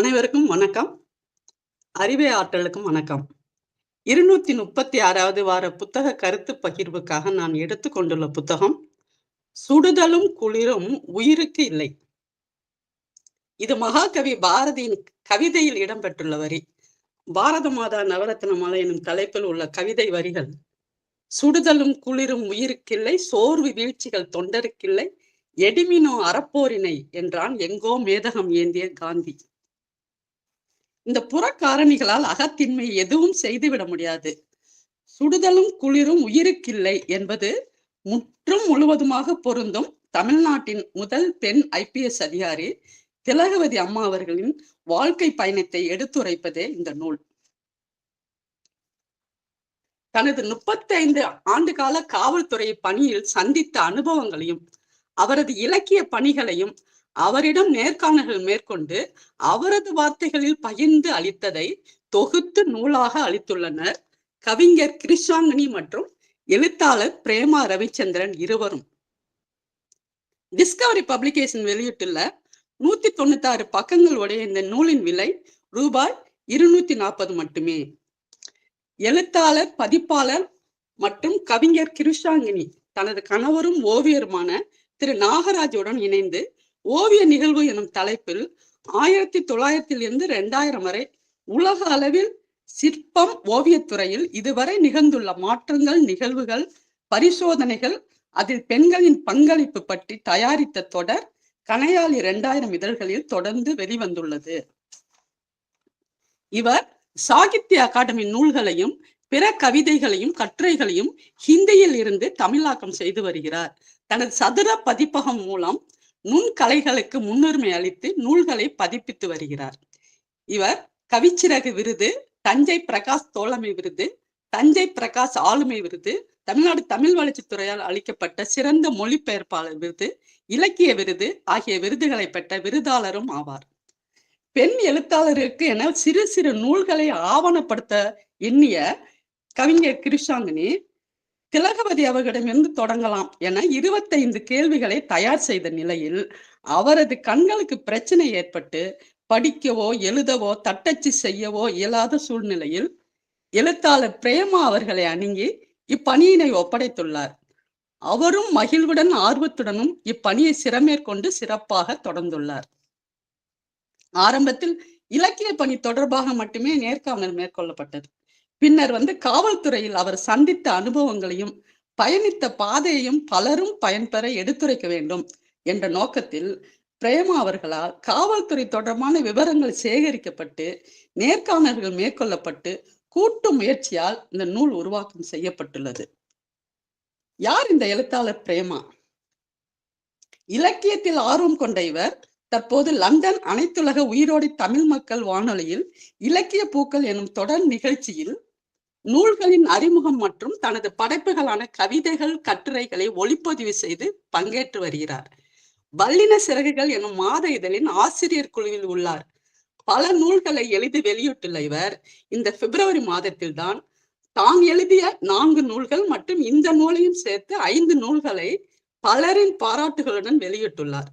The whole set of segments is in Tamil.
அனைவருக்கும் வணக்கம். அறிவை ஆற்றலுக்கும் வணக்கம். இருநூத்தி முப்பத்தி ஆறாவது வார புத்தக கருத்து பகிர்வுக்காக நான் எடுத்துக்கொண்டுள்ள புத்தகம் சுடுதலும் குளிரும் உயிருக்கு இல்லை. இது மகாகவி பாரதியின் கவிதையில் இடம்பெற்றுள்ள வரி. பாரத மாதா நவரத்ன மாலை எனும் தலைப்பில் உள்ள கவிதை வரிகள் சுடுதலும் குளிரும் உயிருக்கில்லை சோர்வு வீழ்ச்சிகள் தொண்டருக்கில்லை எடிமினோ அறப்போரினை என்றான் எங்கோ மேதகம் ஏந்திய காந்தி. இந்த புறக்காரணிகளால் அகத்தின்மை எதுவும் செய்துவிட முடியாது. சுடுதலும் குளிரும் உயிருக்கில்லை என்பது முற்றும் முழுவதுமாக பொருந்தும் தமிழ்நாட்டின் முதல் பெண் ஐபிஎஸ் அதிகாரி திலகவதி அம்மா அவர்களின் வாழ்க்கை பயணத்தை எடுத்துரைப்பதே இந்த நூல். தனது முப்பத்தி ஐந்து ஆண்டு கால காவல்துறை பணியில் சந்தித்த அனுபவங்களையும் அவரது இலக்கிய பணிகளையும் அவரிடம் நேர்காணல்கள் மேற்கொண்டு அவரது வார்த்தைகளில் பகிர்ந்து அளித்ததை தொகுத்து நூலாக அளித்துள்ளனர். கவிஞர் கிருஷாங்கனி மற்றும் எழுத்தாளர் பிரேமா ரவிச்சந்திரன் இருவரும். டிஸ்கவரி பப்ளிகேஷன் வெளியிட்டுள்ள நூத்தி தொண்ணூத்தி ஆறு பக்கங்கள் உடைய இந்த நூலின் விலை ரூபாய் இருநூத்தி நாற்பது மட்டுமே. எழுத்தாளர் பதிப்பாளர் மற்றும் கவிஞர் கிருஷாங்கினி தனது கணவரும் ஓவியருமான திரு நாகராஜுடன் இணைந்து ஓவிய நிகழ்வு எனும் தலைப்பில் ஆயிரத்தி தொள்ளாயிரத்தில் இருந்து இரண்டாயிரம் வரை உலக அளவில் சிற்பம் ஓவியத்துறையில் இதுவரை நிகழ்ந்துள்ள மாற்றங்கள் நிகழ்வுகள் பரிசோதனைகள் அதில் பெண்களின் பங்களிப்பு பற்றி தயாரித்த தொடர் கனையாளி இரண்டாயிரம் இதழ்களில் தொடர்ந்து வெளிவந்துள்ளது. இவர் சாகித்ய அகாடமி நூல்களையும் பிற கவிதைகளையும் கட்டுரைகளையும் ஹிந்தியில் இருந்து தமிழாக்கம் செய்து வருகிறார். தனது சதுர பதிப்பகம் மூலம் நுண்கலைகளுக்கு முன்னுரிமை அளித்து நூல்களை பதிப்பித்து வருகிறார். இவர் கவிச்சிறகு விருது தஞ்சை பிரகாஷ் தோழமை விருது தஞ்சை பிரகாஷ் ஆளுமை விருது தமிழ்நாடு தமிழ் வளர்ச்சித்துறையால் அளிக்கப்பட்ட சிறந்த மொழிபெயர்ப்பாளர் விருது இலக்கிய விருது ஆகிய விருதுகளை பெற்ற விருதாளரும் ஆவார். பெண் எழுத்தாளருக்கு என சிறு சிறு நூல்களை ஆவணப்படுத்த எண்ணிய கவிஞர் கிருஷாங்கினி திலகவதி அவர்களிடமிருந்து தொடங்கலாம் என இருபத்தைந்து கேள்விகளை தயார் செய்த நிலையில் அவரது கண்களுக்கு பிரச்சனை ஏற்பட்டு படிக்கவோ எழுதவோ தட்டச்சு செய்யவோ இயலாத சூழ்நிலையில் எழுத்தாளர் பிரேமா அவர்களை அணுகி இப்பணியினை ஒப்படைத்துள்ளார். அவரும் மகிழ்வுடன் ஆர்வத்துடனும் இப்பணியை சிறமேற்கொண்டு சிறப்பாக தொடர்ந்துள்ளார். ஆரம்பத்தில் இலக்கிய பணி தொடர்பாக மட்டுமே நேர்காணல் மேற்கொள்ளப்பட்டது. பின்னர் வந்து காவல்துறையில் அவர் சந்தித்த அனுபவங்களையும் பயணித்த பாதையையும் பலரும் பயன்பெற எடுத்துரைக்க வேண்டும் என்ற நோக்கத்தில் பிரேமா அவர்களால் காவல்துறை தொடர்பான விவரங்கள் சேகரிக்கப்பட்டு நேர்காணல்கள் மேற்கொள்ளப்பட்டு கூட்டு முயற்சியால் இந்த நூல் உருவாக்கம் செய்யப்பட்டுள்ளது. யார் இந்த எழுத்தாளர் பிரேமா? இலக்கியத்தில் ஆர்வம் கொண்ட இவர் தற்போது லண்டன் அனைத்துலக உயிரோடி தமிழ் மக்கள் வானொலியில் இலக்கிய பூக்கள் எனும் தொடர் நிகழ்ச்சியில் நூல்களின் அறிமுகம் மற்றும் தனது படைப்புகளான கவிதைகள் கட்டுரைகளை ஒளிப்பதிவு செய்து பங்கேற்று வருகிறார். வல்லின சிறகுகள் எனும் மாத இதழின் ஆசிரியர் குழுவில் உள்ளார். பல நூல்களை எழுதி வெளியிட்டுள்ள இவர் இந்த பிப்ரவரி மாதத்தில் தான் தான் எழுதிய நான்கு நூல்கள் மற்றும் இந்த நூலையும் சேர்த்து ஐந்து நூல்களை பலரின் பாராட்டுகளுடன் வெளியிட்டுள்ளார்.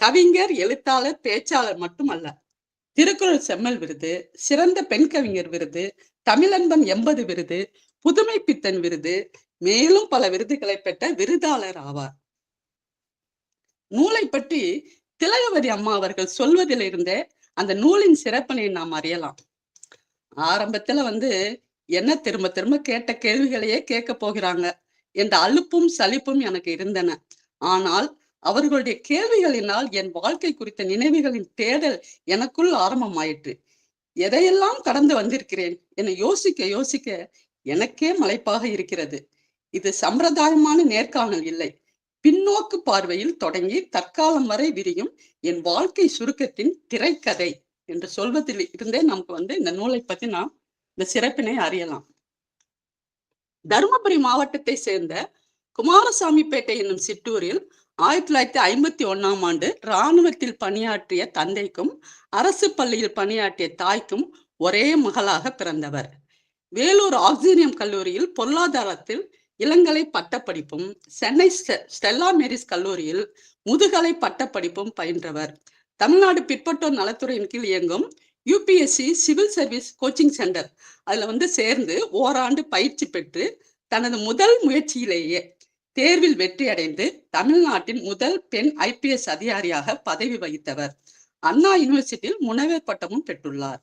கவிஞர் எழுத்தாளர் பேச்சாளர் மட்டுமல்ல திருக்குறள் செம்மல் விருது சிறந்த பெண் கவிஞர் விருது தமிழன்பன் எண்பது விருது புதுமை பித்தன் விருது மேலும் பல விருதுகளை பெற்ற விருதாளர் ஆவார். நூலை பற்றி திலகவதி அம்மா அவர்கள் சொல்வதிலிருந்தே அந்த நூலின் சிறப்பினை நாம் அறியலாம். ஆரம்பத்துல வந்து என்ன திரும்ப திரும்ப கேட்ட கேள்விகளையே கேட்க போகிறாங்க என்ற அலுப்பும் சலிப்பும் எனக்கு இருந்தன. ஆனால் அவர்களுடைய கேள்விகளினால் என் வாழ்க்கை குறித்த நினைவுகளின் தேடல் எனக்குள் ஆரம்பமாயிற்று. எதையெல்லாம் கடந்து வந்திருக்கிறேன்? என யோசிக்க யோசிக்க எனக்கே மலைப்பாக இருக்கிறது. இது சம்பிரதாயமான நேர்காணல் இல்லை. பின்னோக்கு பார்வையில் தொடங்கி தற்காலம் வரை விரியும் என் வாழ்க்கை சுருக்கத்தின் திரைக்கதை என்று சொல்வதில் இருந்தே நமக்கு வந்து இந்த நூலை பத்தி நாம் இந்த சிறப்பினை அறியலாம். தருமபுரி மாவட்டத்தை சேர்ந்த குமாரசாமிப்பேட்டை என்னும் சிற்றூரில் ஆயிரத்தி தொள்ளாயிரத்தி ஐம்பத்தி ஒன்னாம் ஆண்டு இராணுவத்தில் பணியாற்றிய தந்தைக்கும் அரசு பள்ளியில் பணியாற்றிய தாய்க்கும் ஒரே மகளாக பிறந்தவர். வேலூர் ஆக்சினியம் கல்லூரியில் பொருளாதாரத்தில் இளங்கலை பட்டப்படிப்பும் சென்னை ஸ்டெல்லா மேரிஸ் கல்லூரியில் முதுகலை பட்டப்படிப்பும் பயின்றவர். தமிழ்நாடு பிற்பட்டோர் நலத்துறையின் கீழ் இயங்கும் UPSC civil service coaching centre. அதுல வந்து சேர்ந்து ஓராண்டு பயிற்சி பெற்று தனது முதல் முயற்சியிலேயே தேர்வில் வெற்றி அடைந்து தமிழ்நாட்டின் முதல் பெண் ஐபிஎஸ் அதிகாரியாக பதவி வகித்தவர். அண்ணா யூனிவர்சிட்டியில் முனைவர் பட்டமும் பெற்றுள்ளார்.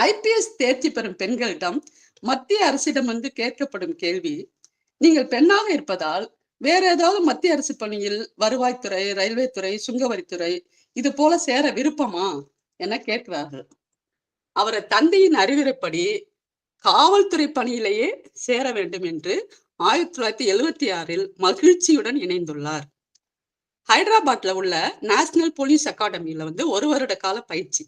ஐபிஎஸ் தேர்ச்சி பெறும் பெண்களிடம் மத்திய அரசிடம் வந்து கேட்கப்படும் கேள்வி நீங்கள் பெண்ணாக இருப்பதால் வேற ஏதாவது மத்திய அரசு பணியில் வருவாய்த்துறை ரயில்வே துறை சுங்கவரித்துறை இது போல சேர விருப்பமா என கேட்கிறார்கள். அவரது தந்தையின் அறிவுரைப்படி காவல்துறை பணியிலேயே சேர வேண்டும் என்று ஆயிரத்தி தொள்ளாயிரத்தி எழுவத்தி ஆறில் மகிழ்ச்சியுடன் இணைந்துள்ளார். ஹைதராபாத்ல உள்ள நேஷனல் போலீஸ் அகாடமியில வந்து ஒரு வருட கால பயிற்சி.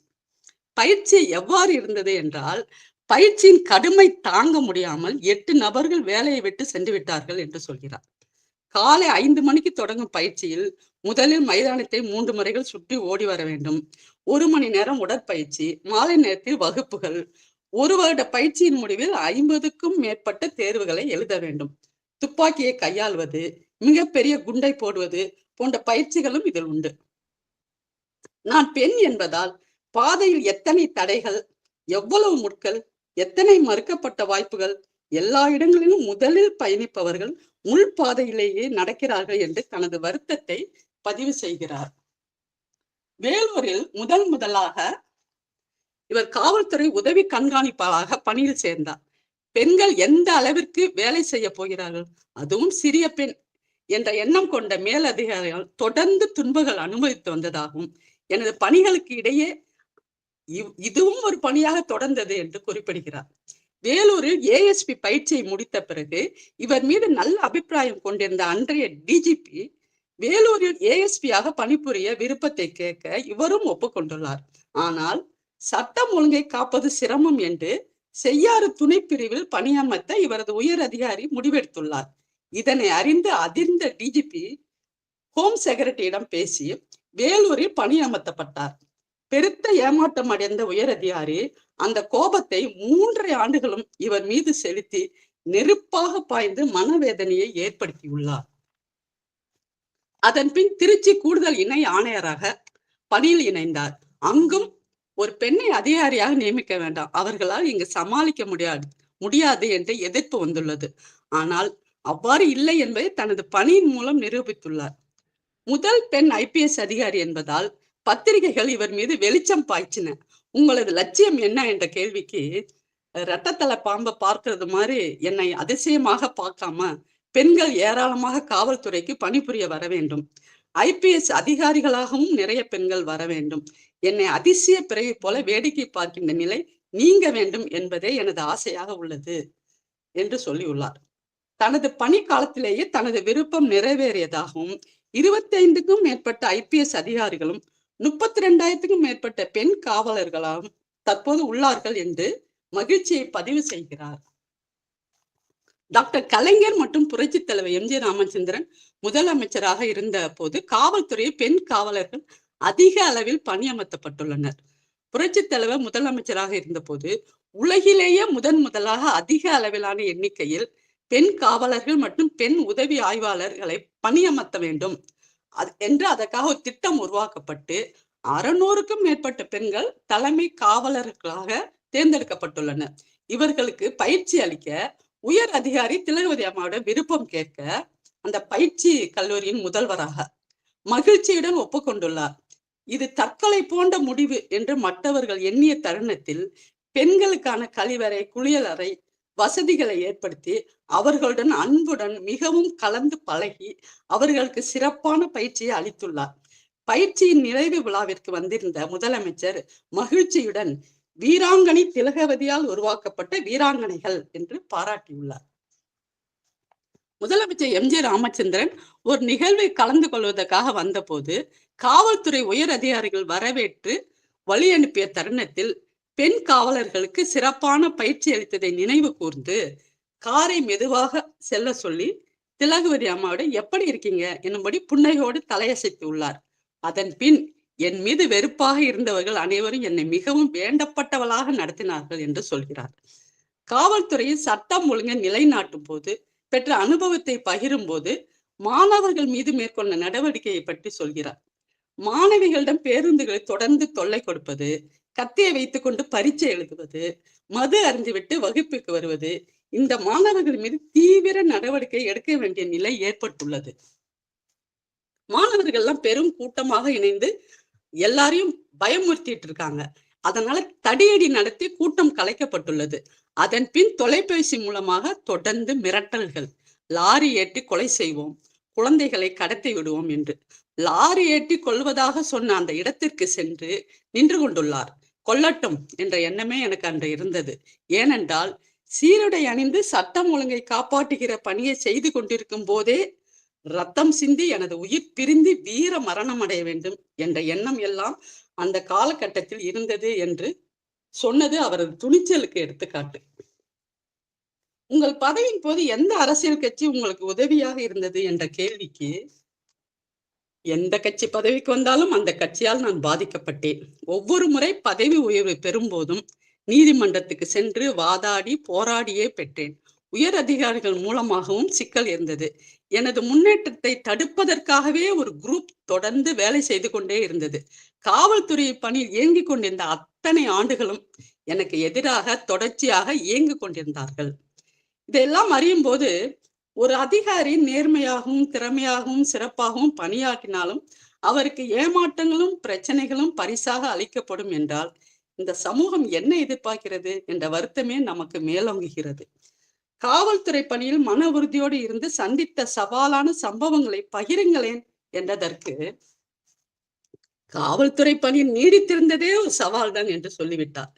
பயிற்சி எவ்வாறு இருந்தது என்றால் பயிற்சியின் கடுமை தாங்க முடியாமல் எட்டு நபர்கள் வேலையை விட்டு சென்று விட்டார்கள் என்று சொல்கிறார். காலை ஐந்து மணிக்கு தொடங்கும் பயிற்சியில் முதலில் மைதானத்தை மூன்று முறைகள் சுற்றி ஓடி வர வேண்டும். ஒரு மணி நேரம் உடற்பயிற்சி மாலை நேரத்தில் வகுப்புகள் ஒரு வருட பயிற்சியின் முடிவில் ஐம்பதுக்கும் மேற்பட்ட தேர்வுகளை எழுத வேண்டும். துப்பாக்கியை கையாள்வது மிகப்பெரிய குண்டை போடுவது போன்ற பயிற்சிகளும் இதில் உண்டு. நான் பெண் என்பதால் பாதையில் எத்தனை தடைகள் எவ்வளவு முட்கள் எத்தனை மறுக்கப்பட்ட வாய்ப்புகள் எல்லா இடங்களிலும் முதலில் பயணிப்பவர்கள் முள் பாதையிலேயே நடக்கிறார்கள் என்று தனது வருத்தத்தை பதிவு செய்கிறார். வேலூரில் முதல் முதலாக இவர் காவல்துறை உதவி கண்காணிப்பாளராக பணியில் சேர்ந்தார். பெண்கள் எந்த அளவிற்கு வேலை செய்ய போகிறார்கள்? அதுவும் சிறிய பெண் என்ற எண்ணம் கொண்ட மேலதிகாரிகள் தொடர்ந்து துன்பங்கள் அனுமதித்து வந்ததாகவும் எனது பணிகளுக்கு இடையே இதுவும் ஒரு பணியாக தொடர்ந்தது என்று குறிப்பிடுகிறார். வேலூரில் ஏஎஸ்பி பயிற்சியை முடித்த பிறகு இவர் மீது நல்ல அபிப்பிராயம் கொண்டிருந்த அன்றைய டிஜிபி வேலூரில் ஏஎஸ்பியாக பணிபுரிய விருப்பத்தை கேட்க இவரும் ஒப்புக்கொண்டுள்ளார். ஆனால் சட்டம் ஒழுங்கை காப்பது சிரமம் என்று செய்யாறு துணை பிரிவில் பணியமர்த்த இவரது உயர் அதிகாரி முடிவெடுத்துள்ளார். இதனை அறிந்து அதிர்ந்த டிஜிபி ஹோம் செக்ரட்டரியிடம் பேசி வேலூரில் பணியமர்த்தப்பட்டார். பெருத்த ஏமாற்றம் அடைந்த உயர் அதிகாரி அந்த கோபத்தை மூன்றரை ஆண்டுகளும் இவர் மீது செலுத்தி நெருப்பாக பாய்ந்து மனவேதனையை ஏற்படுத்தியுள்ளார். அதன் பின் திருச்சி கூடுதல் இணை ஆணையராக பணியில் இணைந்தார். அங்கும் ஒரு பெண்ணை அதிகாரியாக நியமிக்க வேண்டாம். அவர்களால் இங்கு சமாளிக்க முடியாது முடியாது என்று எதிர்ப்பு வந்துள்ளது. ஆனால் அவ்வாறு இல்லை என்பதை தனது பணியின் மூலம் நிரூபித்துள்ளார். முதல் பெண் ஐபிஎஸ் அதிகாரி என்பதால் பத்திரிகைகள் இவர் மீது வெளிச்சம் பாய்ச்சின. உங்களது லட்சியம் என்ன என்ற கேள்விக்கு இரட்டத்தலை பாம்பை பார்க்கறது மாதிரி என்னை அதிசயமாக பார்க்காம பெண்கள் ஏராளமாக காவல்துறைக்கு பணிபுரிய வர வேண்டும். ஐபிஎஸ் அதிகாரிகளாகவும் நிறைய பெண்கள் வர வேண்டும். என்னை அதிசய பிறகு போல வேடிக்கை பார்க்கின்ற நிலை நீங்க வேண்டும் என்பதே எனது ஆசையாக உள்ளது என்று சொல்லியுள்ளார். தனது பணி காலத்திலேயே தனது விருப்பம் நிறைவேறியதாகவும் இருபத்தி ஐந்துக்கும் மேற்பட்ட ஐபிஎஸ் அதிகாரிகளும் முப்பத்தி ரெண்டாயிரத்துக்கும் மேற்பட்ட பெண் காவலர்களாகவும் தற்போது உள்ளார்கள் என்று மகிழ்ச்சியை பதிவு செய்கிறார். டாக்டர் கலைஞர் மற்றும் புரட்சி தலைவர் எம் ஜி ராமச்சந்திரன் முதலமைச்சராக இருந்த போது காவல்துறை பெண் காவலர்கள் அதிக அளவில் பணியமர்த்தப்பட்டுள்ளனர். புரட்சி தலைவர் முதலமைச்சராக இருந்தபோது உலகிலேயே முதன் முதலாக அதிக அளவிலான எண்ணிக்கையில் பெண் காவலர்கள் மற்றும் பெண் உதவி ஆய்வாளர்களை பணியமர்த்த வேண்டும். என்று அதற்காக ஒரு திட்டம் உருவாக்கப்பட்டு அறுநூறுக்கும் மேற்பட்ட பெண்கள் தலைமை காவலர்களாக தேர்ந்தெடுக்கப்பட்டுள்ளனர். இவர்களுக்கு பயிற்சி அளிக்க உயர் அதிகாரி திலகவதி அம்மாவோட விருப்பம் கேட்க அந்த பயிற்சி கல்லூரியின் முதல்வராக மகிழ்ச்சியுடன் ஒப்புக்கொண்டுள்ளார். இது தற்கொலை போன்ற முடிவு என்று மற்றவர்கள் எண்ணிய தருணத்தில் பெண்களுக்கான கழிவறை குளியலறை வசதிகளை ஏற்படுத்தி அவர்களுடன் அன்புடன் மிகவும் கலந்து பழகி அவர்களுக்கு சிறப்பான பயிற்சியை அளித்துள்ளார். பயிற்சியின் நிறைவு விழாவிற்கு வந்திருந்த முதலமைச்சர் மகிழ்ச்சியுடன் வீராங்கனை திலகவதியால் உருவாக்கப்பட்ட வீராங்கனைகள் என்று பாராட்டியுள்ளார். முதலமைச்சர் எம் ஜே ராமச்சந்திரன் ஒரு நிகழ்வை கலந்து கொள்வதற்காக வந்தபோது காவல்துறை உயர் அதிகாரிகள் வரவேற்று வழி அனுப்பிய தருணத்தில் பெண் காவலர்களுக்கு சிறப்பான பயிற்சி அளித்ததை நினைவு கூர்ந்து காரை மெதுவாக செல்ல சொல்லி திலகவதி அம்மாவோட எப்படி இருக்கீங்க? என்னும்படி புன்னகையோடு தலையசைத்து உள்ளார். அதன் பின் என் மீது வெறுப்பாக இருந்தவர்கள் அனைவரும் என்னை மிகவும் வேண்டப்பட்டவளாக நடத்தினார்கள் என்று சொல்கிறார். காவல்துறையில் சட்டம் ஒழுங்கை நிலைநாட்டும் போது பெற்ற அனுபவத்தை பகிரும் போது மாணவர்கள் மீது மேற்கொண்ட நடவடிக்கையை பற்றி சொல்கிறார். மாணவிகளிடம் பேருந்துகளை தொடர்ந்து தொல்லை கொடுப்பது கத்தியை வைத்துக் கொண்டு பரீட்சை எழுதுவது மது அறிந்துவிட்டு வகுப்புக்கு வருவது இந்த மாணவர்கள் மீது தீவிர நடவடிக்கை எடுக்க வேண்டிய நிலை ஏற்பட்டுள்ளது. மாணவர்கள் எல்லாம் பெரும் கூட்டமாக இணைந்து எல்லாரையும் பயமுறுத்திட்டு இருக்காங்க. அதனால தடியடி நடத்தி கூட்டம் கலைக்கப்பட்டுள்ளது. அதன் பின் தொலைபேசி மூலமாக தொடர்ந்து மிரட்டல்கள் லாரி ஏற்றி கொலை செய்வோம் குழந்தைகளை கடத்தி விடுவோம் என்று. லாரி ஏற்றி கொள்வதாக சொன்ன அந்த இடத்திற்கு சென்று நின்று கொண்டுள்ளார். கொல்லட்டும் என்ற எண்ணமே எனக்கு அன்று இருந்தது. ஏனென்றால் சீருடை அணிந்து சட்டம் ஒழுங்கை காப்பாற்றுகிற பணியை செய்து கொண்டிருக்கும் போதே ரத்தம் சிந்தி எனது உயிர் பிரிந்து வீர மரணம் அடைய வேண்டும் என்ற எண்ணம் எல்லாம் அந்த காலகட்டத்தில் இருந்தது என்று சொன்னது அவரது துணிச்சலுக்கு எடுத்துக்காட்டு. உங்கள் பதவியின் போது எந்த அரசியல் கட்சி உங்களுக்கு உதவியாக இருந்தது என்ற கேள்விக்கு எந்த கட்சி பதவிக்கு வந்தாலும் அந்த கட்சியால் நான் பாதிக்கப்பட்டேன். ஒவ்வொரு முறை பதவி உயர்வு பெறும்போதும் நீதிமன்றத்துக்கு சென்று வாதாடி போராடியே பெற்றேன். உயர் அதிகாரிகள் மூலமாகவும் சிக்கல் இருந்தது. எனது முன்னேற்றத்தை தடுப்பதற்காகவே ஒரு குரூப் தொடர்ந்து வேலை செய்து கொண்டே இருந்தது. காவல்துறை பணியில் இயங்கிக் கொண்டிருந்த அத்தனை ஆண்டுகளும் எனக்கு எதிராக தொடர்ச்சியாக இயங்கிக் கொண்டிருந்தார்கள். இதெல்லாம் அறியும் போது ஒரு அதிகாரி நேர்மையாகவும் திறமையாகவும் சிறப்பாகவும் பணியாற்றினாலும் அவருக்கு ஏமாற்றங்களும் பிரச்சனைகளும் பரிசாக அளிக்கப்படும் என்றால் இந்த சமூகம் என்ன எதிர்பார்க்கிறது என்ற வருத்தமே நமக்கு மேலோங்குகிறது. காவல்துறை பணியில் மன உறுதியோடு இருந்து சந்தித்த சவாலான சம்பவங்களை பகிருங்களேன் என்றதற்கு காவல்துறை பணி நீடித்திருந்ததே ஒரு சவால் தான் என்று சொல்லிவிட்டார்.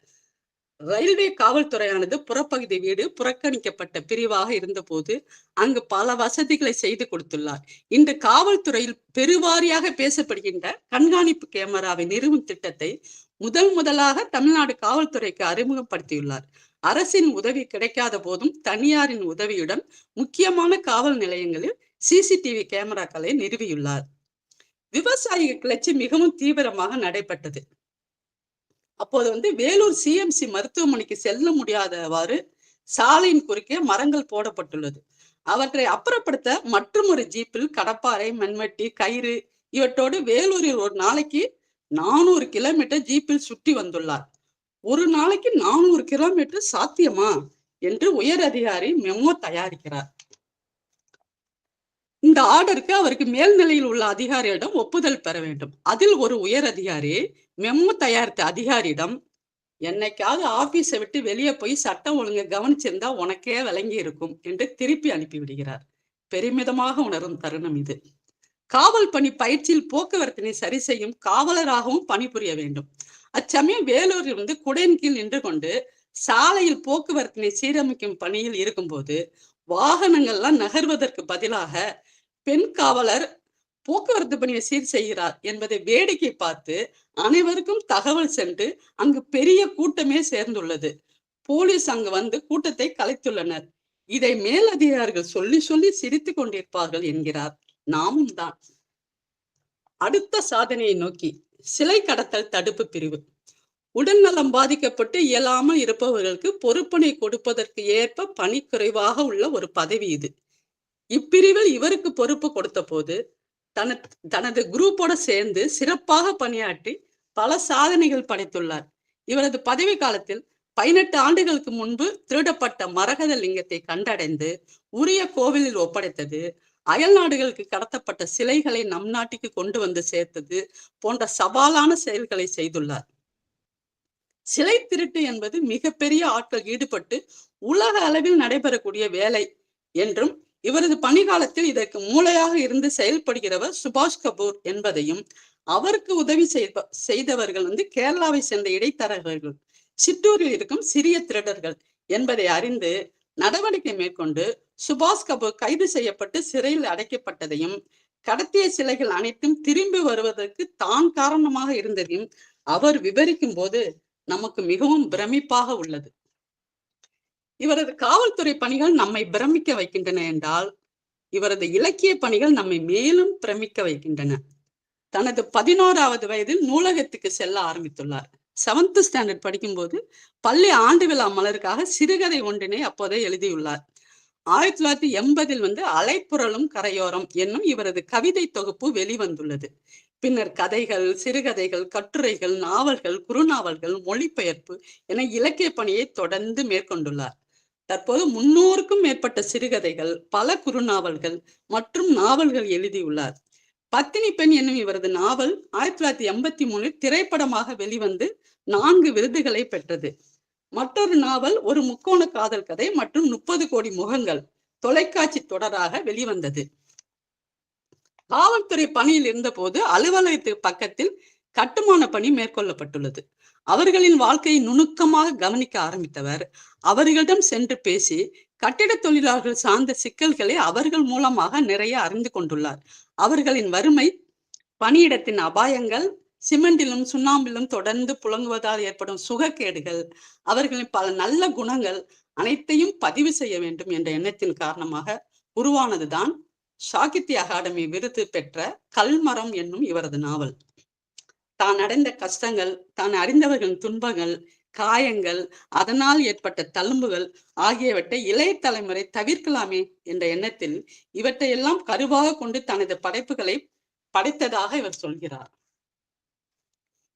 ரயில்வே காவல்துறையானது புறப்பகுதி வீடு புறக்கணிக்கப்பட்ட பிரிவாக இருந்தபோது அங்கு பல வசதிகளை செய்து கொடுத்துள்ளார். இன்று காவல்துறையில் பெருவாரியாக பேசப்படுகின்ற கண்காணிப்பு கேமராவை நிறுவும் திட்டத்தை முதல் முதலாக தமிழ்நாடு காவல்துறைக்கு அறிமுகப்படுத்தியுள்ளார். அரசின் உதவி கிடைக்காத போதும் தனியாரின் உதவியுடன் முக்கியமான காவல் நிலையங்களில் சிசிடிவி கேமராக்களை நிறுவியுள்ளார். விவசாயிக கிளர்ச்சி மிகவும் தீவிரமாக நடைபெற்றது. அப்போது வந்து வேலூர் சிஎம்சி மருத்துவமனைக்கு செல்ல முடியாதவாறு சாலையின் குறுக்கே மரங்கள் போடப்பட்டுள்ளது. அவற்றை அப்புறப்படுத்த மற்றும் ஒரு ஜீப்பில் கடப்பாறை மண்வெட்டி கயிறு இவற்றோடு வேலூரில் ஒரு நாளைக்கு நானூறு கிலோமீட்டர் ஜீப்பில் சுற்றி வந்துள்ளார். ஒரு நாளைக்கு நானூறு கிலோமீட்டர் சாத்தியமா? என்று உயர் அதிகாரி மெமோ தயாரிக்கிறார். இந்த ஆர்டருக்கு அவருக்கு மேல்நிலையில் உள்ள அதிகாரியிடம் ஒப்புதல் பெற வேண்டும். அதில் ஒரு உயர் அதிகாரி மெமோ தயாரித்த அதிகாரியிடம் என்னைக்காவது ஆபீஸை விட்டு வெளியே போய் சட்டம் ஒழுங்கு கவனிச்சிருந்தா உனக்கே விளங்கி இருக்கும் என்று திருப்பி அனுப்பிவிடுகிறார். பெருமிதமாக உணரும் தருணம் இது. காவல் பணி பயிற்சியில் போக்குவரத்தினை சரி செய்யும் காவலராகவும் பணிபுரிய வேண்டும். அச்சமயம் வேலூரில் இருந்து குடையின் கீழ் நின்று கொண்டு சாலையில் போக்குவரத்தினை சீரமைக்கும் பணியில் இருக்கும்போது வாகனங்கள்லாம் நகர்வதற்கு பதிலாக பெண் காவலர் போக்குவரத்து பணியை சீர் செய்கிறார் என்பதை வேடிக்கை பார்த்து அனைவருக்கும் தகவல் சென்று அங்கு பெரிய கூட்டமே சேர்ந்துள்ளது. போலீஸ் அங்கு வந்து கூட்டத்தை கலைத்துள்ளனர். இதை மேலதிகாரிகள் சொல்லி சொல்லி சிரித்து கொண்டிருப்பார்கள் என்கிறார். நாமும் தான். அடுத்த சாதனையை நோக்கி சிலை கடத்தல் தடுப்பு பிரிவு. உடல்நலம் பாதிக்கப்பட்டு இயலாமல் இருப்பவர்களுக்கு பொறுப்பனை கொடுப்பதற்கு ஏற்ப பணி குறைவாக உள்ள ஒரு பதவி இது. இப்பிரிவில் இவருக்கு பொறுப்பு கொடுத்த போது தன தனது குரூப்போட சேர்ந்து சிறப்பாக பணியாற்றி பல சாதனைகள் படைத்துள்ளார். இவரது பதவி காலத்தில் பதினெட்டு ஆண்டுகளுக்கு முன்பு திருடப்பட்ட மரகத லிங்கத்தை கண்டடைந்து உரிய கோவிலில் ஒப்படைத்தது. அயல் நாடுகளுக்கு கடத்தப்பட்ட சிலைகளை நம் நாட்டுக்கு கொண்டு வந்து சேர்த்தது போன்ற சவாலான செயல்களை செய்துள்ளார். சிலை திருட்டு என்பது மிகப்பெரிய ஆட்கள் ஈடுபட்டு உலக அளவில் நடைபெறக்கூடிய வேலை என்றும் இவரது பணிகாலத்தில் இதற்கு மூளையாக இருந்து செயல்படுகிறவர் சுபாஷ் கபூர் என்பதையும் அவருக்கு உதவி செய்தவர்கள் வந்து கேரளாவை சேர்ந்த இடைத்தரகர்கள் சிற்றூரில் இருக்கும் சிறிய திருடர்கள் என்பதை அறிந்து நடவடிக்கை மேற்கொண்டு சுபாஷ் கபூர் கைது செய்யப்பட்டு சிறையில் அடைக்கப்பட்டதையும் கடத்திய சிலைகள் அனைத்தும் திரும்பி வருவதற்கு தான் காரணமாக இருந்ததையும் அவர் விவரிக்கும் போது நமக்கு மிகவும் பிரமிப்பாக உள்ளது. இவரது காவல்துறை பணிகள் நம்மை பிரமிக்க வைக்கின்றன என்றால் இவரது இலக்கிய பணிகள் நம்மை மேலும் பிரமிக்க வைக்கின்றன. தனது பதினோராவது வயதில் நூலகத்துக்கு செல்ல ஆரம்பித்துள்ளார். செவன்த் ஸ்டாண்டர்ட் படிக்கும்போது பள்ளி ஆண்டு விழா மலருக்காக சிறுகதை ஒன்றினை அப்போதே எழுதியுள்ளார். ஆயிரத்தி தொள்ளாயிரத்தி எண்பதில் வந்து அலைப்புரளும் கரையோரம் என்னும் இவரது கவிதை தொகுப்பு வெளிவந்துள்ளது. பின்னர் கதைகள் சிறுகதைகள் கட்டுரைகள் நாவல்கள் குறுநாவல்கள் மொழிபெயர்ப்பு என இலக்கிய பணியை தொடர்ந்து மேற்கொண்டுள்ளார். தற்போது முன்னூறுக்கும் மேற்பட்ட சிறுகதைகள் பல குறுநாவல்கள் மற்றும் நாவல்கள் எழுதியுள்ளார். பத்தினி பெண் என்னும் இவரது நாவல் ஆயிரத்தி தொள்ளாயிரத்தி எண்பத்தி மூணில் திரைப்படமாக வெளிவந்து நான்கு விருதுகளை பெற்றது. மற்றொரு நாவல் ஒரு முக்கோண காதல் கதை மற்றும் முப்பது கோடி முகங்கள் தொலைக்காட்சி தொடராக வெளிவந்தது. காவல்துறை பணியில் இருந்தபோது அலுவலகத்துக்கு பக்கத்தில் கட்டுமான பணி மேற்கொள்ளப்பட்டுள்ளது. அவர்களின் வாழ்க்கையை நுணுக்கமாக கவனிக்க ஆரம்பித்தவர். அவர்களிடம் சென்று பேசி கட்டிட தொழிலாளர்கள் சார்ந்த சிக்கல்களை அவர்கள் மூலமாக நிறைய அறிந்து கொண்டுள்ளார். அவர்களின் வறுமை பணியிடத்தின் அபாயங்கள் சிமெண்டிலும் சுண்ணாம்பிலும் தொடர்ந்து புழங்குவதால் ஏற்படும் சுகக்கேடுகள் அவர்களின் பல நல்ல குணங்கள் அனைத்தையும் பதிவு செய்ய வேண்டும் என்ற எண்ணத்தின் காரணமாக உருவானதுதான் சாகித்ய அகாடமி விருது பெற்ற கல்மரம் என்னும் இவரது நாவல். தான் அடைந்த கஷ்டங்கள் தான் அறிந்தவர்களின் துன்பங்கள் காயங்கள் அதனால் ஏற்பட்ட தழும்புகள் ஆகியவற்றை இளைய தலைமுறை தவிர்க்கலாமே என்ற எண்ணத்தில் இவற்றையெல்லாம் கருவாக கொண்டு தனது படைப்புகளை படைத்ததாக இவர் சொல்கிறார்.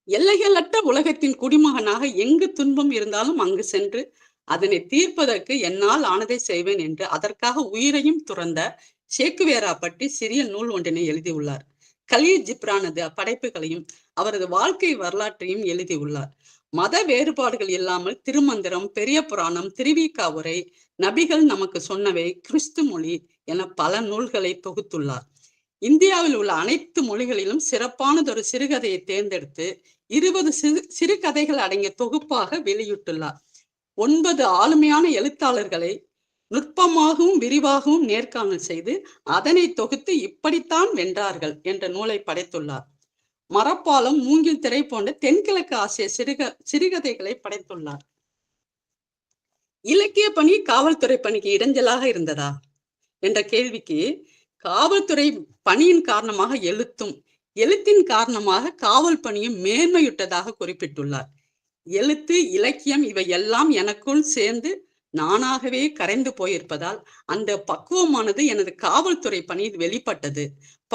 எல்லைகளற்ற உலகத்தின் குடிமகனாக எங்கு துன்பம் இருந்தாலும் அங்கு சென்று அதனை தீர்ப்பதற்கு என்னால் ஆனதை செய்வேன் என்று அதற்காக உயிரையும் துறந்த ஷேக்குவேரா பற்றி சிறிய நூல் ஒன்றினை எழுதியுள்ளார். கலீல் ஜிப்ரானது படைப்புகளையும் அவரது வாழ்க்கை வரலாற்றையும் எழுதியுள்ளார். மத வேறுபாடுகள் இல்லாமல் திருமந்திரம் பெரிய புராணம் திருவிக்கா உரை நபிகள் நமக்கு சொன்னவை கிறிஸ்து மொழி என பல நூல்களை தொகுத்துள்ளார். இந்தியாவில் உள்ள அனைத்து மொழிகளிலும் சிறப்பானதொரு சிறுகதையை தேர்ந்தெடுத்து இருபது சிறு சிறுகதைகள் அடங்கிய தொகுப்பாக வெளியிட்டுள்ளார். ஒன்பது ஆளுமையான எழுத்தாளர்களை நுட்பமாகவும் விரிவாகவும் நேர்காணல் செய்து அதனை தொகுத்து இப்படித்தான் வென்றார்கள் என்ற நூலை படைத்துள்ளார். மரப்பாலம் மூங்கில் திரை போன்ற தென்கிழக்கு ஆசிய சிறுக சிறுகதைகளை படைத்துள்ளார். இலக்கிய பணி காவல்துறை பணிக்கு இடைஞ்சலாக இருந்ததா? என்ற கேள்விக்கு காவல்துறை பணியின் காரணமாக எழுத்தும் எழுத்தின் காரணமாக காவல் பணியும் மேன்மையுட்டதாக குறிப்பிட்டுள்ளார். எழுத்து இலக்கியம் இவை எல்லாம் எனக்குள் சேர்ந்து நானாகவே கரைந்து போயிருப்பதால் அந்த பக்குவமானது எனது காவல்துறை பணி வெளிப்பட்டது.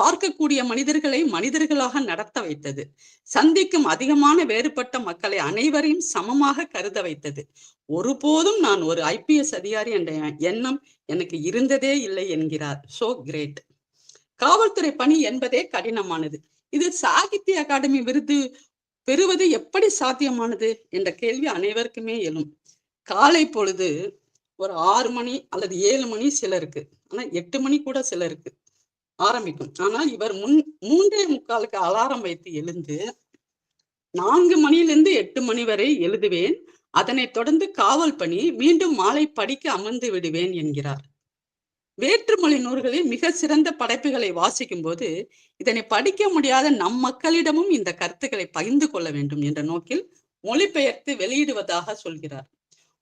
பார்க்கக்கூடிய மனிதர்களை மனிதர்களாக நடத்த வைத்தது. சந்திக்கும் அதிகமான வேறுபட்ட மக்களை அனைவரையும் சமமாக கருத வைத்தது. ஒருபோதும் நான் ஒரு ஐபிஎஸ் அதிகாரி என்ற எண்ணம் எனக்கு இருந்ததே இல்லை என்கிறார். சோ கிரேட் காவல்துறை பணி என்பதே கடினமானது. இது சாகித்ய அகாடமி விருது பெறுவது எப்படி சாத்தியமானது? என்ற கேள்வி அனைவருக்குமே எழும். காலை பொழுது ஒரு ஆறு மணி அல்லது ஏழு மணி சிலருக்கு ஆனா எட்டு மணி கூட சிலருக்கு ஆரம்பிக்கும். ஆனால் இவர் முன் மூன்றே முக்காலுக்கு அலாரம் வைத்து எழுந்து நான்கு மணியிலிருந்து எட்டு மணி வரை எழுதுவேன். அதனைத் தொடர்ந்து காவல் பணி மீண்டும் மாலை படிக்க அமர்ந்து விடுவேன் என்கிறார். வேற்றுமொழி நூல்களில் மிக சிறந்த படைப்புகளை வாசிக்கும் போது இதனை படிக்க முடியாத நம் மக்களிடமும் இந்த கருத்துக்களை பகிர்ந்து கொள்ள வேண்டும் என்ற நோக்கில் மொழிபெயர்த்து வெளியிடுவதாக சொல்கிறார்.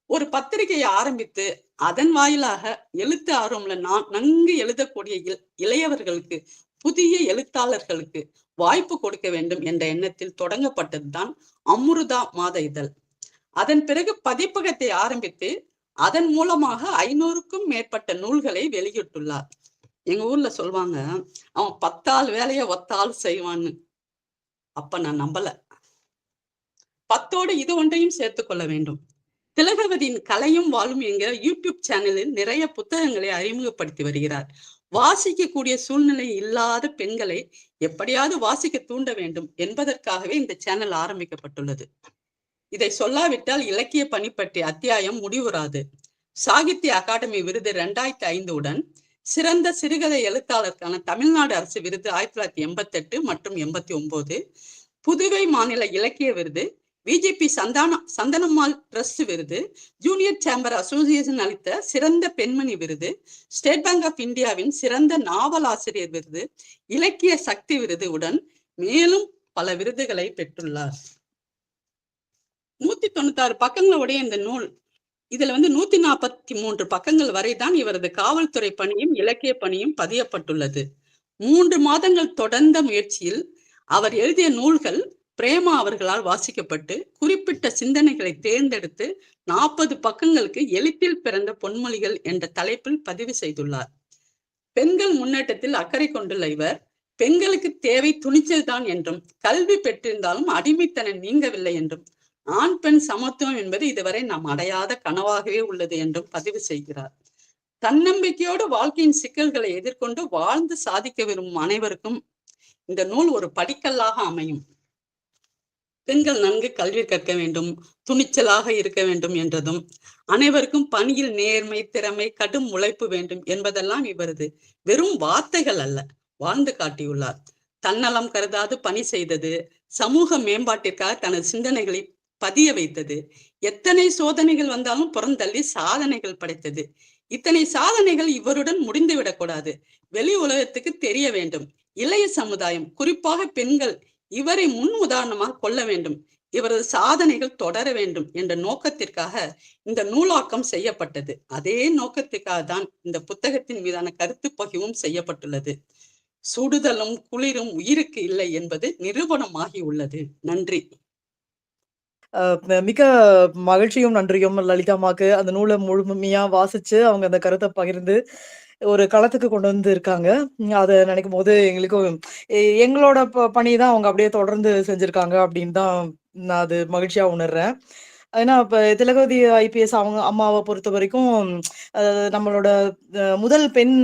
ஒரு பத்திரிகையை ஆரம்பித்து அதன் வாயிலாக எழுத்து ஆர்வம்ல நான் நன்கு எழுதக்கூடிய இளையவர்களுக்கு புதிய எழுத்தாளர்களுக்கு வாய்ப்பு கொடுக்க வேண்டும் என்ற எண்ணத்தில் தொடங்கப்பட்டதுதான் அம்ருதா மாத இதழ். அதன் பிறகு பதிப்பகத்தை ஆரம்பித்து அதன் மூலமாக ஐநூறுக்கும் மேற்பட்ட நூல்களை வெளியிட்டுள்ளார். எங்க ஊர்ல சொல்லுவாங்க அவன் பத்தாள் வேலைய ஒத்தாள் செய்வான்னு. அப்ப நான் நம்பல. பத்தோடு இது ஒன்றையும் சேர்த்து கொள்ள வேண்டும். திலகவதியின் கலையும் வாழும் என்கிற யூடியூப் சேனலில் நிறைய புத்தகங்களை அறிமுகப்படுத்தி வருகிறார். வாசிக்கக்கூடிய சூழ்நிலை இல்லாத பெண்களை எப்படியாவது வாசிக்க தூண்ட வேண்டும் என்பதற்காகவே இந்த சேனல் ஆரம்பிக்கப்பட்டுள்ளது. இதை சொல்லாவிட்டால் இலக்கிய பணி பற்றிய அத்தியாயம் முடிவுறாது. சாகித்ய அகாடமி விருது இரண்டாயிரத்தி ஐந்து உடன் சிறந்த சிறுகதை எழுத்தாளருக்கான தமிழ்நாடு அரசு விருது ஆயிரத்தி தொள்ளாயிரத்தி எண்பத்தி எட்டு மற்றும் எண்பத்தி ஒன்பது. புதுவை மாநில இலக்கிய விருது பிஜேபி சந்தான சந்தனம்மாள் ட்ரஸ்ட் விருது ஜூனியர் சேம்பர் அசோசியேஷன் அளித்த சிறந்த பெண்மணி விருது ஸ்டேட் பேங்க் ஆஃப் இந்தியாவின் சிறந்த நாவல் ஆசிரியர் விருது இலக்கிய சக்தி விருது உடன் மேலும் பல விருதுகளை பெற்றுள்ளார். நூத்தி தொண்ணூத்தி ஆறு பக்கங்களுடைய இந்த நூல் இதுல வந்து நூத்தி நாற்பத்தி மூன்று பக்கங்கள் வரைதான் இவரது காவல்துறை பணியும் இலக்கிய பணியும் பதியப்பட்டுள்ளது. மூன்று மாதங்கள் தொடர்ந்த முயற்சியில் அவர் எழுதிய நூல்கள் பிரேமா அவர்களால் வாசிக்கப்பட்டு குறிப்பிட்ட சிந்தனைகளை தேர்ந்தெடுத்து நாற்பது பக்கங்களுக்கு எழுத்தில் பிறந்த பொன்மொழிகள் என்ற தலைப்பில் பதிவு செய்துள்ளார். பெண்கள் முன்னேற்றத்தில் அக்கறை கொண்டுள்ள இவர் பெண்களுக்கு தேவை துணிச்சல் தான் என்றும் கல்வி பெற்றிருந்தாலும் அடிமைத்தனம் நீங்கவில்லை என்றும் ஆண் பெண் சமத்துவம் என்பது இதுவரை நாம் அடையாத கனவாகவே உள்ளது என்றும் பதிவு செய்கிறார். தன்னம்பிக்கையோடு வாழ்க்கையின் சிக்கல்களை எதிர்கொண்டு வாழ்ந்து சாதிக்க விரும்பும் அனைவருக்கும் இந்த நூல் ஒரு படிக்கல்லாக அமையும். பெண்கள் நன்கு கல்வி கற்க வேண்டும் துணிச்சலாக இருக்க வேண்டும் என்றதும் அனைவருக்கும் பணியில் நேர்மை திறமை கடும் உழைப்பு வேண்டும் என்பதெல்லாம் இவரது வெறும் வார்த்தைகள் அல்ல. வாழ்ந்து காட்டியுள்ளார். தன்னலம் கருதாது பணி செய்தது சமூக மேம்பாட்டிற்காக தனது சிந்தனைகளை பதிய வைத்தது. எத்தனை சோதனைகள் வந்தாலும் புறந்தள்ளி சாதனைகள் படைத்தது. இத்தனை சாதனைகள் இவருடன் முடிந்துவிடக் கூடாது. வெளி உலகத்துக்கு தெரிய வேண்டும். இளைய சமுதாயம் குறிப்பாக பெண்கள் இவரை முன் உதாரணமாக கொள்ள வேண்டும். இவரது சாதனைகள் தொடர வேண்டும் என்ற நோக்கத்திற்காக இந்த நூலாக்கம் செய்யப்பட்டது. அதே நோக்கத்திற்காக தான் இந்த புத்தகத்தின் மீதான கருத்து பகிர்வும் செய்யப்பட்டுள்ளது. சுடுதலும் குளிரும் உயிருக்கு இல்லை என்பது நிரூபணமாகி உள்ளது. நன்றி. மிக மகிழ்ச்சியும் நன்றியும் லலிதாமாக்கு அந்த நூலை முழுமையா வாசிச்சு அவங்க அந்த கருத்தை பகிர்ந்து ஒரு களத்துக்கு கொண்டு வந்து இருக்காங்க. அதை நினைக்கும் போது எங்களுக்கும் எங்களோட பணி தான் அவங்க அப்படியே தொடர்ந்து செஞ்சிருக்காங்க அப்படின்னு தான் நான் அது மகிழ்ச்சியா உணர்றேன். ஏன்னா இப்போ திலகவதி ஐபிஎஸ் அவங்க அம்மாவை பொறுத்த வரைக்கும் நம்மளோட முதல் பெண்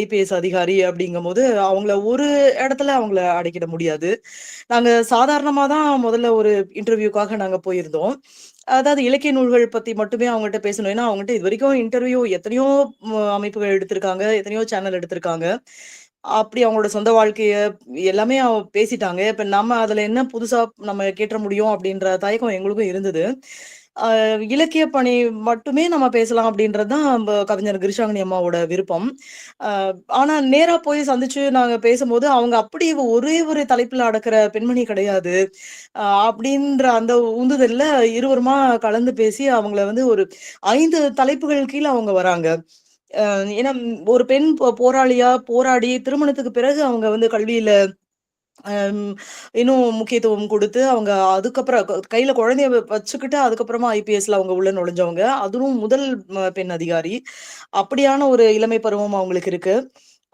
ஐபிஎஸ் அதிகாரி அப்படிங்கும் போது அவங்கள ஒரு இடத்துல அவங்கள அடைக்கிட முடியாது. நாங்கள் சாதாரணமாக தான் முதல்ல ஒரு இன்டர்வியூக்காக நாங்கள் போயிருந்தோம். அதாவது இலக்கிய நூல்கள் பத்தி மட்டுமே அவங்ககிட்ட பேசணும். ஏன்னா அவங்ககிட்ட இது வரைக்கும் இன்டர்வியூ எத்தனையோ அமைப்புகள் எடுத்திருக்காங்க. எத்தனையோ சேனல் எடுத்திருக்காங்க. அப்படி அவங்களோட சொந்த வாழ்க்கைய எல்லாமே பேசிட்டாங்க. இப்ப நம்ம அதுல என்ன புதுசா நம்ம கேட்ட முடியும் அப்படின்ற தயக்கம் எங்களுக்கும் இருந்தது. இலக்கிய பணி மட்டுமே நம்ம பேசலாம் அப்படின்றது தான் கவிஞர் கிருஷாங்கனி அம்மாவோட விருப்பம். ஆனா நேரா போய் சந்திச்சு நாங்க பேசும்போது அவங்க அப்படி ஒரே ஒரு தலைப்புல அடக்கிற பெண்மணி கிடையாது. அப்படின்ற அந்த உந்துதல்ல இருவருமா கலந்து பேசி அவங்கள வந்து ஒரு ஐந்து தலைப்புகள் கீழே அவங்க வராங்க. ஏன்னா ஒரு பெண் போராளியா போராடி திருமணத்துக்கு பிறகு அவங்க வந்து கல்வியில இன்னும் முக்கியத்துவம் கொடுத்து அவங்க அதுக்கப்புறம் கையில குழந்தைய வச்சுக்கிட்டு அதுக்கப்புறமா ஐபிஎஸ்ல அவங்க உள்ள நுழைஞ்சவங்க. அதுவும் முதல் பெண் அதிகாரி. அப்படியான ஒரு இளமை பருவம் அவங்களுக்கு இருக்கு.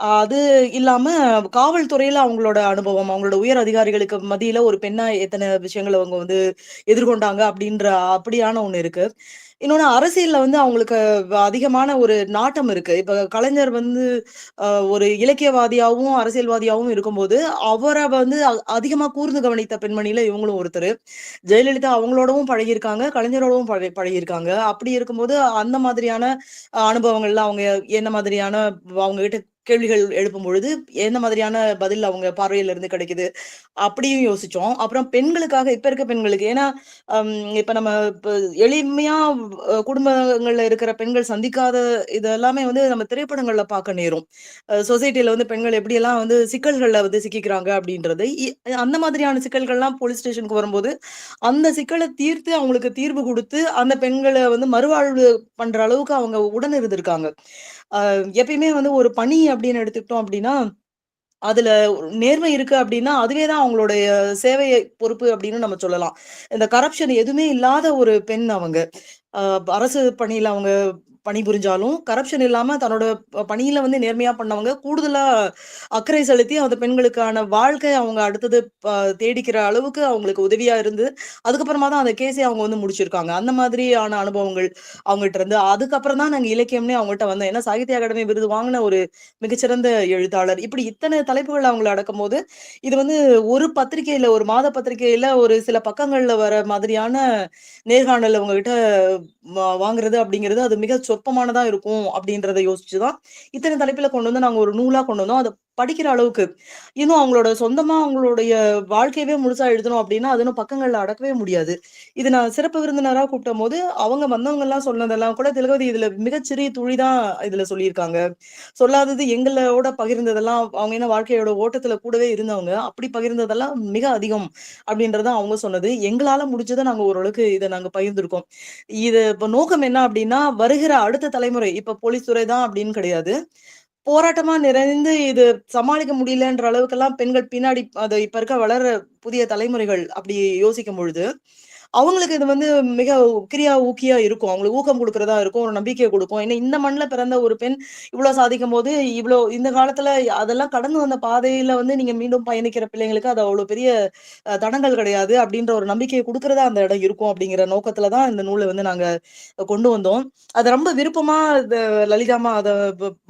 அது இல்லாம காவல்துறையில அவங்களோட அனுபவம் அவங்களோட உயர் அதிகாரிகளுக்கு மத்தியில ஒரு பெண்ணா எத்தனை விஷயங்களை அவங்க வந்து எதிர்கொண்டாங்க அப்படின்ற அப்படியான ஒண்ணு இருக்கு. இன்னொன்னு அரசியல்ல வந்து அவங்களுக்கு அதிகமான ஒரு நாட்டம் இருக்கு. இப்ப கலைஞர் வந்து ஒரு இலக்கியவாதியாகவும் அரசியல்வாதியாகவும் இருக்கும்போது அவரை வந்து அதிகமா கூர்ந்து கவனித்த பெண்மணியில இவங்களும் ஒருத்தர். ஜெயலலிதா அவங்களோடவும் பழகியிருக்காங்க கலைஞரோடவும் பழகி பழகியிருக்காங்க. அப்படி இருக்கும்போது அந்த மாதிரியான அனுபவங்கள்ல அவங்க என்ன மாதிரியான அவங்க கிட்ட கேள்விகள் எழுப்பும் பொழுது எந்த மாதிரியான பதில் அவங்க பார்வையில இருந்து கிடைக்குது அப்படியும் யோசிச்சோம். அப்புறம் பெண்களுக்காக இப்ப இருக்க பெண்களுக்கு ஏன்னா இப்ப நம்ம எளிமையா குடும்பங்கள்ல இருக்கிற பெண்கள் சந்திக்காத இதெல்லாமே வந்து நம்ம திரைப்படங்கள்ல பார்க்க நேரும். சொசைட்டில வந்து பெண்கள் எப்படி எல்லாம் வந்து சிக்கல்கள்ல வந்து சிக்கிக்கிறாங்க அப்படின்றது அந்த மாதிரியான சிக்கல்கள்லாம் போலீஸ் ஸ்டேஷனுக்கு வரும்போது அந்த சிக்கலை தீர்த்து அவங்களுக்கு தீர்வு கொடுத்து அந்த பெண்களை வந்து மறுவாழ்வு பண்ற அளவுக்கு அவங்க உடன் இருந்திருக்காங்க எப்பயுமே வந்து ஒரு பணி அப்படின்னு எடுத்துக்கிட்டோம் அப்படின்னா அதுல நேர்மை இருக்கு அப்படின்னா அதுவே தான் அவங்களுடைய சேவையை பொறுப்பு அப்படின்னு நம்ம சொல்லலாம். இந்த கரப்ஷன் எதுவுமே இல்லாத ஒரு பெண் அவங்க. அரசு பணியில அவங்க பணிபுரிஞ்சாலும் கரப்ஷன் இல்லாம தன்னோட பணியில வந்து நேர்மையா பண்ணவங்க கூடுதலா அக்கறை செலுத்தி அந்த பெண்களுக்கான வாழ்க்கை அவங்க அடுத்தது தேடிக்கிற அளவுக்கு அவங்களுக்கு உதவியா இருந்து அதுக்கப்புறமா தான் அந்த கேஸை அவங்க வந்து முடிச்சிருக்காங்க. அந்த மாதிரியான அனுபவங்கள் அவங்ககிட்ட இருந்து. அதுக்கப்புறம் தான் நாங்க இலக்கியம்னே அவங்ககிட்ட வந்தோம். ஏன்னா சாகித்ய அகாடமி விருது வாங்கின ஒரு மிகச்சிறந்த எழுத்தாளர். இப்படி இத்தனை தலைப்புகள் அவங்களை அடக்கும் போது இது வந்து ஒரு பத்திரிகையில ஒரு மாத பத்திரிகையில ஒரு சில பக்கங்கள்ல வர மாதிரியான நேர்காணல் அவங்க கிட்ட வாங்குறது அப்படிங்கிறது அது மிக சொற்பமானதா இருக்கும் அப்படின்றத யோசிச்சுதான் இத்தனை தலைப்புல கொண்டு வந்து நாங்க ஒரு நூலா கொண்டு வந்தோம். அதை படிக்கிற அளவுக்கு. இன்னும் அவங்களோட சொந்தமா அவங்களுடைய வாழ்க்கையவே முழுசா எழுதணும் அப்படின்னா அது இன்னும் பக்கங்கள்ல அடக்கவே முடியாது. இது நான் சிறப்பு விருந்தினராக கூப்பிட்ட போது அவங்க வந்தவங்க எல்லாம் சொன்னதெல்லாம் கூட திலகவதி இதுல மிகச்சிறிய துளிதான் இதுல சொல்லியிருக்காங்க. சொல்லாதது எங்களோட பகிர்ந்ததெல்லாம் அவங்க என்ன வாழ்க்கையோட ஓட்டத்துல கூடவே இருந்தவங்க அப்படி பகிர்ந்ததெல்லாம் மிக அதிகம் அப்படின்றத அவங்க சொன்னது. எங்களால முடிஞ்சதை நாங்க ஓரளவுக்கு இதை நாங்க பகிர்ந்திருக்கோம். இது இப்ப நோக்கம் என்ன அப்படின்னா வருகிற அடுத்த தலைமுறை இப்ப போலீஸ் துறை தான் அப்படின்னு கிடையாது. போராட்டமா நிறைந்து இது சமாளிக்க முடியலன்ற அளவுக்கெல்லாம் பெண்கள் பின்னாடி அது இப்ப இருக்க வளர புதிய தலைமுறைகள் அப்படி யோசிக்கும் பொழுது அவங்களுக்கு இது வந்து மிக கிரியா ஊக்கியா இருக்கும். அவங்களுக்கு ஊக்கம் கொடுக்கறதா இருக்கும். ஒரு நம்பிக்கையை கொடுக்கும் ஏன்னா இந்த மண்ணில் பிறந்த ஒரு பெண் இவ்ளோ சாதிக்கும்போது, இவ்வளோ இந்த காலத்துல அதெல்லாம் கடந்து வந்த பாதையில வந்து நீங்க மீண்டும் பயணிக்கிற பிள்ளைங்களுக்கு அது அவ்வளோ பெரிய தடங்கள் கிடையாது. அப்படின்ற ஒரு நம்பிக்கையை கொடுக்கறதா அந்த இடம் இருக்கும் அப்படிங்கிற நோக்கத்துல தான் இந்த நூலை வந்து நாங்க கொண்டு வந்தோம். அது ரொம்ப விருப்பமா லலிதாமா அதை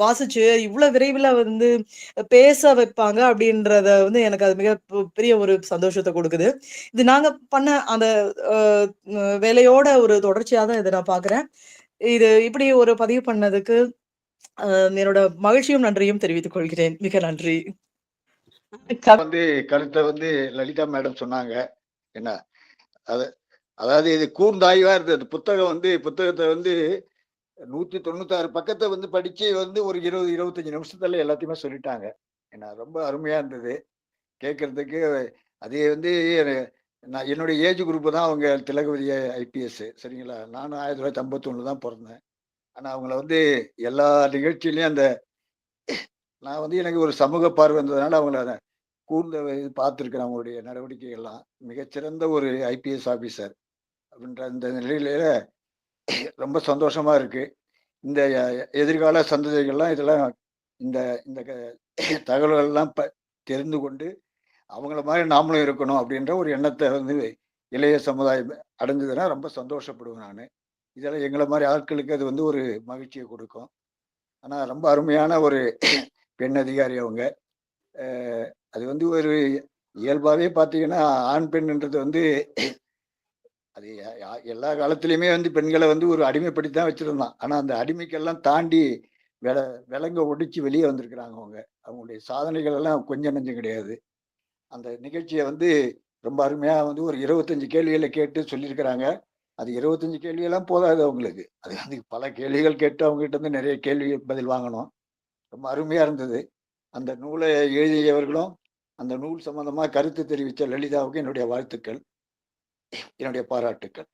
வாசிச்சு இவ்வளவு விரைவில வந்து பேச வைப்பாங்க அப்படின்றத வந்து எனக்கு அது மிக பெரிய ஒரு சந்தோஷத்தை கொடுக்குது இது நாங்க பண்ண அந்த வேலையோட ஒரு தொடர்ச்சியா தான் இதை நான் பார்க்குறேன். இது இப்படி ஒரு பதிவு பண்ணதுக்கு என்னோட மகிழ்ச்சியும், நன்றியும் தெரிவித்துக் கொள்கிறேன். மிக நன்றி. வந்து கருத்தை வந்து லலிதா மேடம் சொன்னாங்க. என்ன அது அதாவது இது கூர்ந்தாய்வா இருந்தது. புத்தகம் வந்து புத்தகத்தை வந்து நூத்தி தொண்ணூத்தாறு பக்கத்தை வந்து படிச்சு வந்து ஒரு 20, 25 நிமிஷத்துல எல்லாத்தையுமே சொல்லிட்டாங்க. ஏன்னா ரொம்ப அருமையா இருந்தது. கேட்கறதுக்கு அதே வந்து நான் என்னுடைய ஏஜ் குரூப்பு தான் அவங்க திலகவதி ஐபிஎஸ் சரிங்களா? நானும் 1951 தான் பிறந்தேன் ஆனால் அவங்கள வந்து எல்லா நிகழ்ச்சியிலையும் அந்த நான் வந்து எனக்கு ஒரு சமூக பார்வை இருந்ததுனால அவங்கள கூர்ந்த பார்த்துருக்கிறேன் அவங்களுடைய நடவடிக்கைகள்லாம். மிகச்சிறந்த ஒரு ஐபிஎஸ் ஆஃபீஸர் அப்படின்ற இந்த நிலையில ரொம்ப சந்தோஷமாக இருக்குது இந்த எதிர்கால சந்ததிகள்லாம் இதெல்லாம் இந்த இந்த க தகவல்கள்லாம் ப தெரிந்து கொண்டு, அவங்கள மாதிரி நாமளும் இருக்கணும் அப்படின்ற ஒரு எண்ணத்தை வந்து இளைய சமுதாயம் அடைஞ்சதுன்னா ரொம்ப சந்தோஷப்படுவேன் நான் இதெல்லாம் எங்களை மாதிரி ஆட்களுக்கு அது வந்து ஒரு மகிழ்ச்சியை கொடுக்கும் ஆனால் ரொம்ப அருமையான ஒரு பெண் அதிகாரி அவங்க. அது வந்து ஒரு இயல்பாகவே பார்த்தீங்கன்னா, ஆண் பெண்ன்றது வந்து அது யா எல்லா காலத்திலயுமே வந்து பெண்களை வந்து ஒரு அடிமைப்படி தான் வச்சுருந்தான் ஆனால் அந்த அடிமைக்கெல்லாம் தாண்டி வில விலங்க ஒடிச்சு வெளியே வந்திருக்கிறாங்க அவங்க. அவங்களுடைய சாதனைகள் எல்லாம் கொஞ்சம் நஞ்சம் கிடையாது. அந்த நிகழ்ச்சியை வந்து ரொம்ப அருமையாக வந்து ஒரு இருபத்தஞ்சு கேள்விகளை கேட்டு சொல்லியிருக்கிறாங்க. அது 25 கேள்வியெல்லாம் போதாது அவங்களுக்கு. அது வந்து பல கேள்விகள் கேட்டு அவங்ககிட்ட வந்து நிறைய கேள்வி பதில் வாங்கணும். ரொம்ப அருமையாக இருந்தது. அந்த நூலை எழுதியவர்களும், அந்த நூல் சம்பந்தமாக கருத்து தெரிவித்த லலிதாவுக்கு என்னுடைய வாழ்த்துக்கள். என்னுடைய பாராட்டுக்கள்.